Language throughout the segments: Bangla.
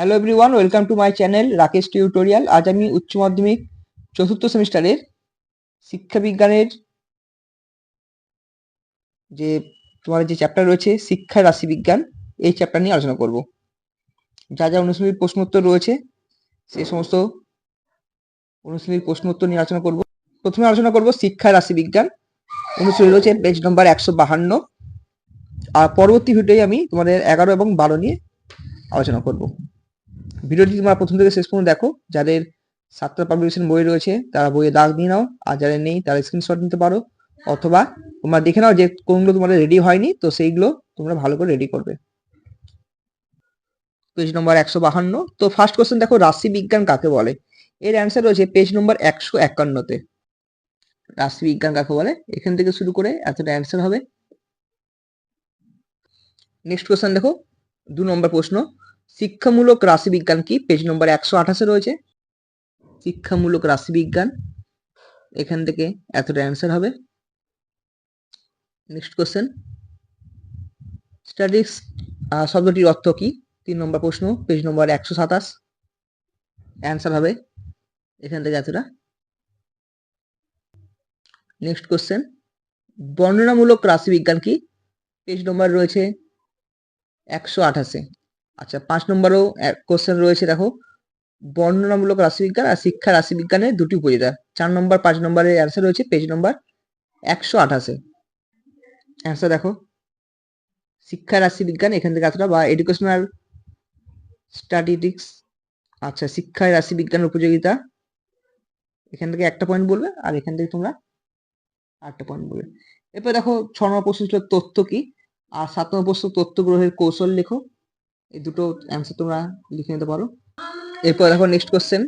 Hello everyone welcome to my channel Rakesh tutorial আজ আমি উচ্চ মাধ্যমিক চতুর্থ সেমিস্টারের শিক্ষা বিজ্ঞানের যে তোমার যে চ্যাপ্টার রয়েছে, শিক্ষা রাশি বিজ্ঞান, এই চ্যাপ্টার নিয়ে আলোচনা করব। যা যা অনুশীলনীর প্রশ্নোত্তর রয়েছে সেই সমস্ত অনুশীলনীর প্রশ্নোত্তর নিয়ে আলোচনা করব। প্রথমে আলোচনা করব শিক্ষা রাশি বিজ্ঞান। অনুশীলনী রয়েছে পেজ নম্বর একশো বাহান্ন। আর পরবর্তী ভিডিওয়ে আমি তোমাদের এগারো এবং বারো নিয়ে আলোচনা করব। ভিডিওটি তোমরা প্রথম থেকে শেষ পর্যন্ত দেখো। যাদের সাতটা পাবলিকেশন বই রয়েছে, তারা বইয়ে দাগ দিয়ে নাও। আর যাদের নেই, তারা স্ক্রিনশট নিতে পারো। অথবা তোমরা দেখে নাও যে কোনগুলো তোমাদের রেডি হয়নি, তো সেইগুলো তোমরা ভালো করে রেডি করবে। পেজ নম্বর একশো বাহান্ন। তো ফার্স্ট কোশ্চেন দেখো, রাশি বিজ্ঞান কাকে বলে? এর অ্যান্সার রয়েছে পেজ নম্বর একশো একান্নতে। রাশি বিজ্ঞান কাকে বলে? এখান থেকে শুরু করে এতটা অ্যান্সার হবে। নেক্সট কোশ্চেন দেখো, দু নম্বর প্রশ্ন। শিক্ষামূলক রাশিবিজ্ঞান কি? পেজ নম্বর একশো আঠাশে রয়েছে। শিক্ষামূলক রাশিবিজ্ঞান। এখান থেকে এতটা অ্যান্সার হবে। নেক্সট কোশ্চেন স্ট্যাটিক্স শব্দটির অর্থ কি? তিন নম্বর প্রশ্ন পেজ নম্বর একশো সাতাশ। অ্যান্সার হবে। এখান থেকে এতটা। নেক্সট কোশ্চেন বর্ণনামূলক রাশিবিজ্ঞান কি? পেজ নম্বর রয়েছে একশো আঠাশে। আচ্ছা পাঁচ নম্বরও কোশ্চেন রয়েছে, দেখো। বর্ণনামূলক রাশিবিজ্ঞান আর শিক্ষা রাশিবিজ্ঞানের দুটি উপজেতা। চার নম্বর, পাঁচ নম্বরের অ্যান্সার রয়েছে পেজ নম্বর একশো আঠাশে। অ্যান্সার দেখো। শিক্ষা রাশিবিজ্ঞান এখান থেকে এতটা বা এডুকেশনাল স্ট্যাটিস্টিক্স আচ্ছা শিক্ষায় রাশিবিজ্ঞানের উপযোগিতা। এখান থেকে একটা পয়েন্ট বলবে আর এখান থেকে তোমরা আটটা পয়েন্ট বলবে। এরপর দেখো, ছ নম্বর প্রশ্ন ছিল, তথ্য কি? আর সাত নম্বর প্রশ্ন, তথ্য গ্রহের কৌশল লেখো। এই দুটো অ্যান্সার তোমরা লিখে নিতে পারো। এরপর দেখো নেক্সট কোশ্চেন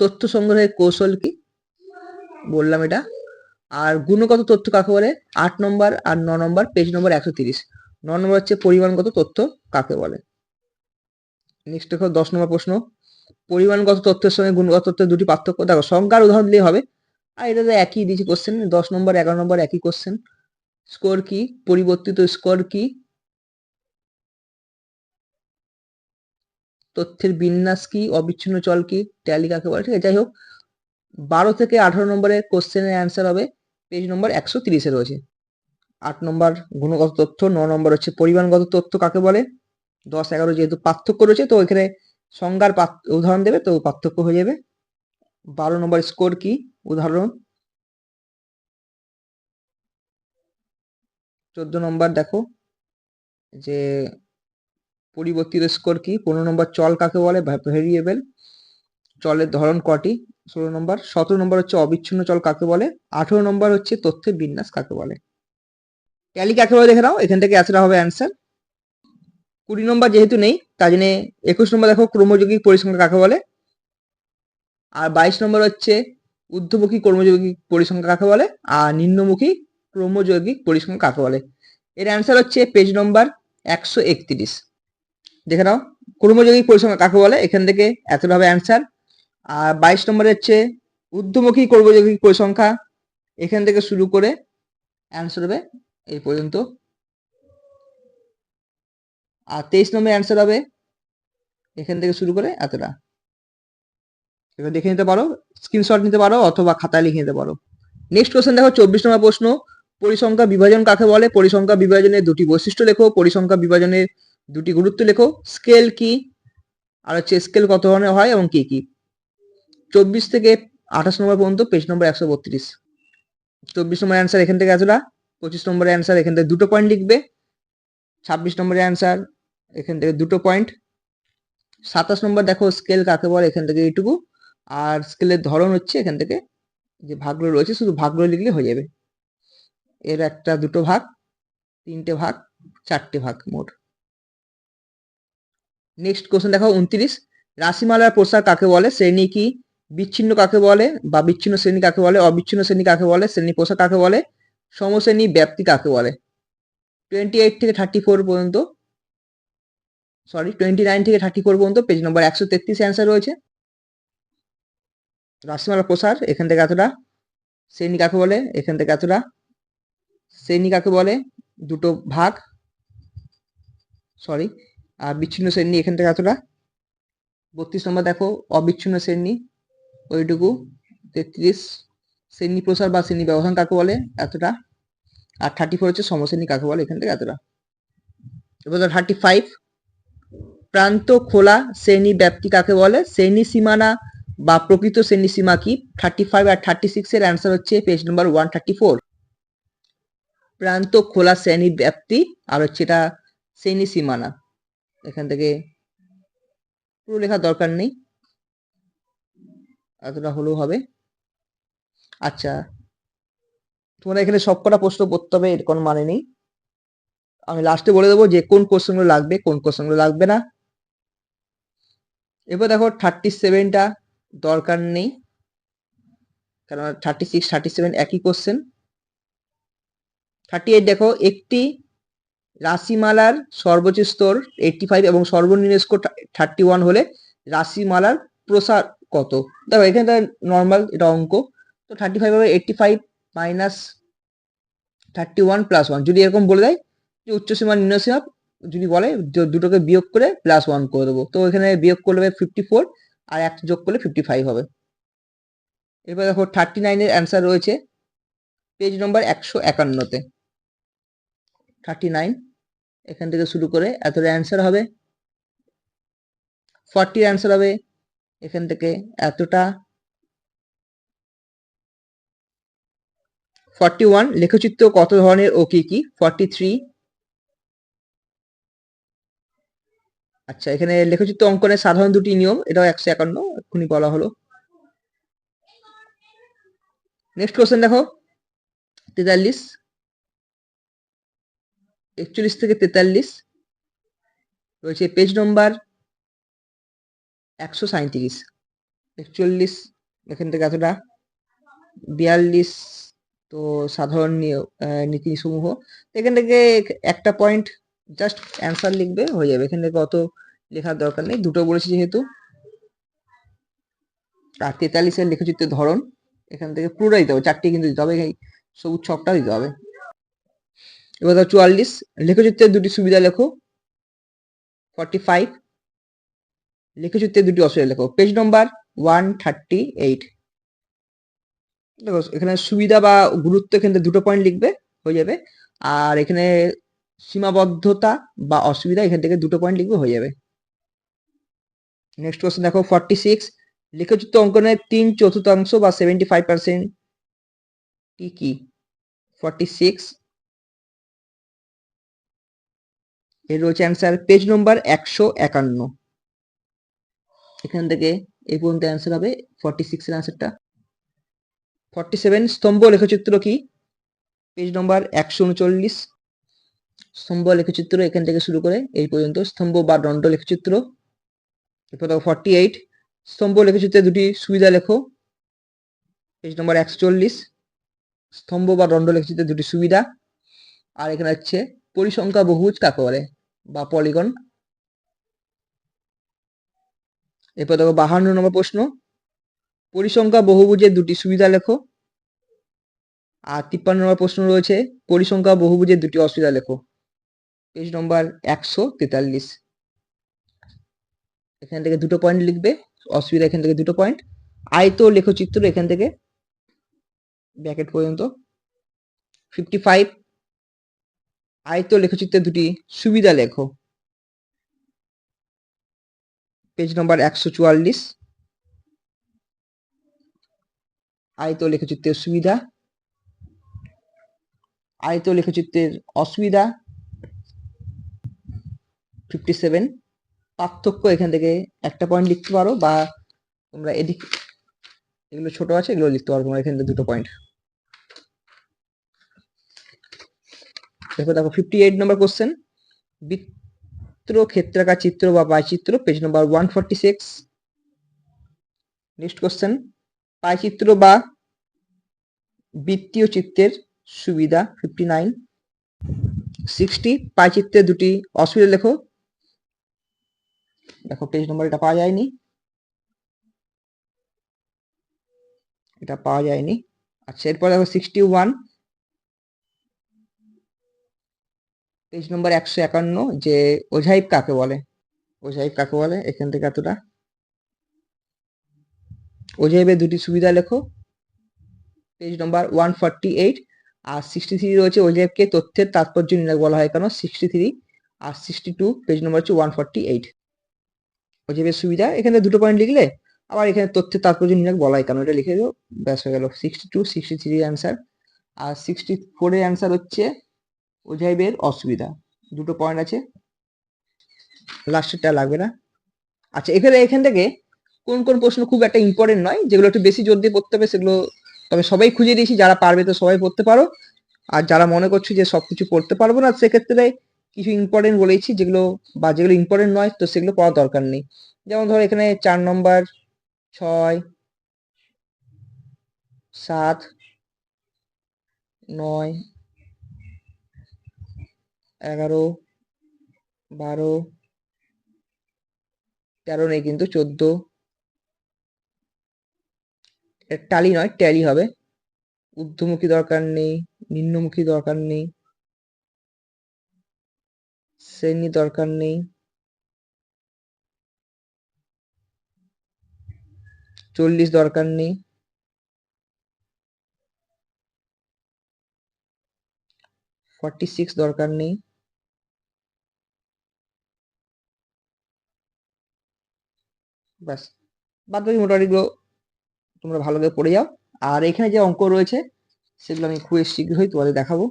তথ্য সংগ্রহের কৌশল কি? বললাম এটা। আর গুণগত তথ্য কাকে বলে? আট নম্বর আর ন নম্বর পেজ নম্বর একশো তিরিশ। ন নম্বর হচ্ছে পরিমাণগত তথ্য কাকে বলে? নেক্সট দেখো দশ নম্বর প্রশ্ন। পরিমাণগত তথ্যের সঙ্গে গুণগত তথ্যের দুটি পার্থক্য। দেখো, সংজ্ঞার উদাহরণ দিলেই হবে। আর এটা তো একই দিয়েছি কোশ্চেন দশ নম্বর, এগারো নম্বর একই কোশ্চেন স্কোর কি? পরিবর্তিত স্কোর কি? তথ্যের বিন্যাস কি, অবিচ্ছিন্ন চল কি ট্যালি কাকে বলে? ঠিক আছে যাই হোক বারো থেকে আঠারো নম্বরের কোশ্চেনের অ্যান্সার হবে পেজ নম্বর একশো তিরিশে রয়েছে। আট নম্বর গুণগত তথ্য, ন নম্বর হচ্ছে পরিমাণগত তথ্য কাকে বলে? দশ, এগারো যেহেতু পার্থক্য রয়েছে, তো এখানে সংজ্ঞার উদাহরণ দেবে, তো পার্থক্য হয়ে যাবে। বারো নম্বর স্কোর কি? উদাহরণ। চোদ্দ নম্বর দেখো, যে পরিবর্তিত স্কোর কি? পনেরো নম্বর চল কাকে বলে? ভেরিয়েবল চলের ধরন কটি? ষোলো নম্বর। সতেরো নম্বর হচ্ছে অবিচ্ছিন্ন চল কাকে বলে? আঠেরো নম্বর হচ্ছে তথ্যের বিন্যাস কাকে বলে? ট্যালি কাকে বলে দেখে নাও। এখান থেকে অ্যান্সার হবে অ্যান্সার কুড়ি নম্বর যেহেতু নেই তাই জন্য একুশ নম্বর দেখো, ক্রমযৌগিক পরিসংখ্যা কাকে বলে? আর বাইশ নম্বর হচ্ছে ঊর্ধ্বমুখী কর্মযৌগিক পরিসংখ্যা কাকে বলে? আর নিম্নমুখী ক্রমযৌগিক পরিসংখ্যা কাকে বলে? এর অ্যান্সার হচ্ছে পেজ নম্বর একশো একত্রিশ। দেখে নাও। কর্মযোগী পরিসংখ্যা কাকে বলে? এখান থেকে এতটা হবে অ্যান্সার আর বাইশ নম্বরে হচ্ছে ঊর্ধ্বমুখী কর্মযোগী পরিসংখ্যা, এখান থেকে শুরু করে অ্যান্সার হবে এই পর্যন্ত। আর তেইশ নম্বরে অ্যান্সার হবে, এখান থেকে শুরু করে এতটা। এবার দেখে নিতে পারো স্ক্রিনশট নিতে পারো অথবা খাতায় লিখে নিতে পারো। নেক্সট কোশ্চেন দেখো, চব্বিশ নম্বর প্রশ্ন, পরিসংখ্যা বিভাজন কাকে বলে? পরিসংখ্যা বিভাজনের দুটি বৈশিষ্ট্য লেখো। পরিসংখ্যা বিভাজনের দুটি গুরুত্ব লেখো। স্কেল কি? আর হচ্ছে স্কেল কত ধরনের হয় এবং কি কি? চব্বিশ থেকে আঠাশ নম্বর পর্যন্ত পেজ নম্বর একশো বত্রিশ। চব্বিশ নম্বর অ্যান্সার এখান থেকে এতটা পঁচিশ নম্বরের অ্যান্সার এখান থেকে দুটো পয়েন্ট লিখবে। ছাব্বিশ নম্বরের অ্যান্সার এখান থেকে দুটো পয়েন্ট সাতাশ নম্বর দেখো স্কেল কাকে বলে এখান থেকে এইটুকু। আর স্কেলের ধরন হচ্ছে এখান থেকে যে ভাগগুলো রয়েছে শুধু ভাগগুলো লিখলে হয়ে যাবে। এর একটা দুটো ভাগ, তিনটে ভাগ, চারটে ভাগ মোট। নেক্সট কোশ্চেন দেখো, উনত্রিশ। রাশিমালার প্রসার কাকে বলে? শ্রেণি কি? বিচ্ছিন্ন কাকে বলে? বা বিচ্ছিন্ন শ্রেণি কাকে বলে? অবিচ্ছিন্ন শ্রেণি কাকে বলে? শ্রেণি প্রসার কাকে বলে? সমশ্রেণী ব্যাপ্তি কাকে বলে? টোয়েন্টি এইট থেকে থার্টি ফোর পর্যন্ত সরি টোয়েন্টি নাইন থেকে থার্টি ফোর পর্যন্ত পেজ নম্বর একশো তেত্রিশ অ্যান্সার রয়েছে। রাশিমালা প্রসার, এখান থেকে এতটা। শ্রেণি কাকে বলে? এখান থেকে এতটা। শ্রেণি কাকে বলে? দুটো ভাগ। সরি আর বিচ্ছিন্ন শ্রেণি এখান থেকে এতটা বত্রিশ নম্বর দেখো, অবিচ্ছিন্ন শ্রেণি, ওইটুকু। তেত্রিশ, শ্রেণি প্রসার বা শ্রেণি ব্যবধান কাকে বলে? এতটা। আর থার্টি ফোর হচ্ছে সমশ্রেণী কাকে বলে? এখান থেকে এতটা। এবার থার্টি ফাইভ প্রান্ত, খোলা, শ্রেণি, ব্যাপ্তি কাকে বলে? শ্রেণি সীমানা বা প্রকৃত শ্রেণি সীমা কি? থার্টি ফাইভ আর থার্টি সিক্স এর অ্যান্সার হচ্ছে page number one thirty four প্রান্ত, খোলা, শ্রেণি, ব্যাপ্তি, আর হচ্ছে এটা শ্রেণি সীমানা। এখান থেকে পুরো লেখার দরকার নেই। এতটা হলেও হবে। আচ্ছা তোমরা এখানে সবকটা প্রশ্ন করতে হবে, এর কোনো মানে নেই। আমি লাস্টে বলে দেবো যে কোন কোশ্চেনগুলো লাগবে, কোন কোশ্চেনগুলো লাগবে না। এবার দেখো থার্টি সেভেনটা দরকার নেই। কারণ থার্টি সিক্স থার্টি সেভেন একই কোশ্চেন থার্টি এইট দেখো, একটি রাশিমালার সর্বোচ্চ স্তর এইটটি ফাইভ এবং সর্বনিম্ন স্কোর থার্টি ওয়ান হলে রাশিমালার প্রসার কত? দেখো, এখানে তো নর্মাল এটা অঙ্ক। তো থার্টি ফাইভ হবে eighty five minus thirty one plus one যদি এরকম বলে দেয় যে উচ্চসীমা নিম্নসীমা যদি বলে দুটোকে বিয়োগ করে প্লাস ওয়ান করে দেবো। তো এখানে বিয়োগ করলে হবে ফিফটি ফোর আর এক যোগ করলে ফিফটি ফাইভ হবে। এরপর দেখো থার্টি নাইনের অ্যান্সার রয়েছে। পেজ নম্বর একশো একান্নতে। থার্টি নাইন এখান থেকে শুরু করে এতটা অ্যান্সার হবে। ফর্টির অ্যান্সার হবে এখান থেকে এতটা। ফর্টি ওয়ান লেখচিত্র কত ধরনের ও কি কি? ফর্টি থ্রি আচ্ছা এখানে লেখচিত্র অঙ্কনের সাধারণ দুটি নিয়ম, এটাও একশো একান্ন, এক্ষুনি বলা হলো। নেক্সট কোশ্চেন দেখো। তেতাল্লিশ। একচল্লিশ থেকে তেতাল্লিশ। রয়েছে পেজ নম্বর একশো সাঁইত্রিশ। একচল্লিশ এখান থেকে এতটা। বিয়াল্লিশ তো সাধারণ আহ, নীতিসমূহ। এখান থেকে একটা পয়েন্ট জাস্ট অ্যান্সার লিখবে হয়ে যাবে। এখান থেকে অত লেখার দরকার নেই। দুটো বলেছি যেহেতু। আর তেতাল্লিশের লেখচিত্রের ধরন এখান থেকে পুরোটাই দিতে হবে। চারটে কিন্তু দিতে হবে। সবুজ ছকটা দিতে হবে। এবার ধরো চুয়াল্লিশ লেখচিত্রের দুটি সুবিধা লেখো ফর্টি ফাইভ লেখচিত্রের দুটি অসুবিধা লেখো page number one thirty eight দেখো, এখানে সুবিধা বা গুরুত্ব এখান দুটো পয়েন্ট লিখবে, হয়ে যাবে। আর এখানে সীমাবদ্ধতা বা অসুবিধা, এখান থেকে দুটো পয়েন্ট লিখবে, হয়ে যাবে। নেক্সট কোশ্চেন দেখো ফর্টি সিক্স লেখচিত্র অঙ্কনের তিন চতুর্থাংশ বা সেভেন্টি ফাইভ পার্সেন্ট কি? ফর্টি সিক্স এর রয়েছে অ্যান্সার পেজ নম্বর একশো একান্ন। এখান থেকে এই পর্যন্ত অ্যান্সার হবে ফর্টি সিক্সের অ্যান্সারটা ফর্টি সেভেন স্তম্ভ লেখচিত্র কি? পেজ নম্বর একশো উনচল্লিশ। স্তম্ভ লেখচিত্র এখান থেকে শুরু করে এই পর্যন্ত, স্তম্ভ বা দণ্ড লেখচিত্র। এরপর দেখো ফর্টি এইট স্তম্ভ লেখচিত্রে দুটি সুবিধা লেখো। পেজ নম্বর একশো চল্লিশ, স্তম্ভ বা দণ্ড লেখচিত্রে দুটি সুবিধা। আর এখানে হচ্ছে পরিসংখ্যা বহুভুজ কাকে বলে বা পলিগন এরপর দেখো বাহান্ন নম্বর প্রশ্ন। পরিসংখ্যা বহুভুজের দুটি সুবিধা লেখো। আর তিপ্পান্ন নম্বর প্রশ্ন রয়েছে, পরিসংখ্যা বহুভুজের দুটি অসুবিধা লেখো। পেজ নম্বর একশো তেতাল্লিশ। এখান থেকে দুটো পয়েন্ট লিখবে, অসুবিধা এখান থেকে দুটো পয়েন্ট আয়ত লেখচিত্র এখান থেকে, ব্যাকেট পর্যন্ত। ফিফটি ফাইভ আয়ত লেখচিত্রের দুটি সুবিধা লেখো। পেজ নম্বর একশো চুয়াল্লিশ। আয়ত লেখচিত্রের সুবিধা। আয়ত লেখচিত্রের অসুবিধা। ফিফটি সেভেন পার্থক্য এখান থেকে একটা পয়েন্ট লিখতে পারো বা তোমরা এদিক এগুলো ছোট আছে, এগুলো লিখতে পারো, তোমরা এখান থেকে দুটো পয়েন্ট দেখো দেখো ফিফটি এইট নম্বর কোশ্চেন বৃত্ত ক্ষেত্রাকার চিত্র বা পাইচিত্র page number one forty six next question পাইচিত্র বা বৃত্তীয় চিত্রের সুবিধা ফিফটি নাইন সিক্সটি পাইচিত্রের দুটি অসুবিধা লেখো। দেখো পেজ নম্বর এটা পাওয়া যায়নি। এটা পাওয়া যায়নি। আচ্ছা এরপর দেখো সিক্সটি ওয়ান পেজ নম্বর একশো একান্ন, যে ওঝাইব কাকে বলে? ওজাইব কাকে বলে? এখান থেকে এতটা। ওজাইবের দুটি সুবিধা লেখো। Page number one forty eight আর সিক্সটি থ্রি রয়েছে ওজাইবকে তথ্যের তাৎপর্য নির্ণয় বলা হয় কেন? সিক্সটি থ্রি আর সিক্সটি টু পেজ নম্বর হচ্ছে ওয়ান ফর্টি এইট ওজাইবের সুবিধা, এখানে দুটো পয়েন্ট লিখলে আবার এখানে তথ্যের তাৎপর্য নির্ণয় বলা হয় কেন? এটা লিখে দেবো ব্যাস হয়ে গেল। Sixty two sixty three answer আর সিক্সটি ফোরের অ্যান্সার হচ্ছে ওজাইবের অসুবিধা। দুটো পয়েন্ট আছে। লাস্টেরটা লাগবে না। আচ্ছা এখানে, এখান থেকে কোন কোন প্রশ্ন খুব একটা ইম্পর্টেন্ট নয়, যেগুলো একটু বেশি জোর দিয়ে পড়তে হবে, সেগুলো তবে সবাই খুঁজে দিয়েছি, যারা পারবে তো সবাই পড়তে পারো। আর যারা মনে করছ যে সব কিছু পড়তে পারব না, সেক্ষেত্রে কিছু ইম্পর্টেন্ট বলেছি যেগুলো, বা যেগুলো ইম্পর্টেন্ট নয়, তো সেগুলো পড়ার দরকার নেই। যেমন ধরো, এখানে চার নম্বর ছয়, সাত, নয় এগারো, বারো, তেরো নেই কিন্তু, চোদ্দ। টালি নয় ট্যালি হবে। ঊর্ধ্বমুখী দরকার নেই, নিম্নমুখী দরকার নেই। শ্রেণি দরকার নেই। চল্লিশ দরকার নেই। ফর্টি সিক্স দরকার নেই। ব্যাস। বাদ বাকি মোটামুটিগুলো তোমরা ভালো করে পড়ে যাও। আর এখানে যে অঙ্ক রয়েছে, সেগুলো আমি খুবই শীঘ্রই তোমাদের দেখাবো।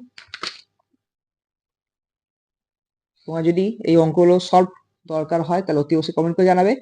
তোমার যদি এই অঙ্কগুলো সলভ দরকার হয়, তাহলে অতি অবশ্যই কমেন্ট করে জানাবে।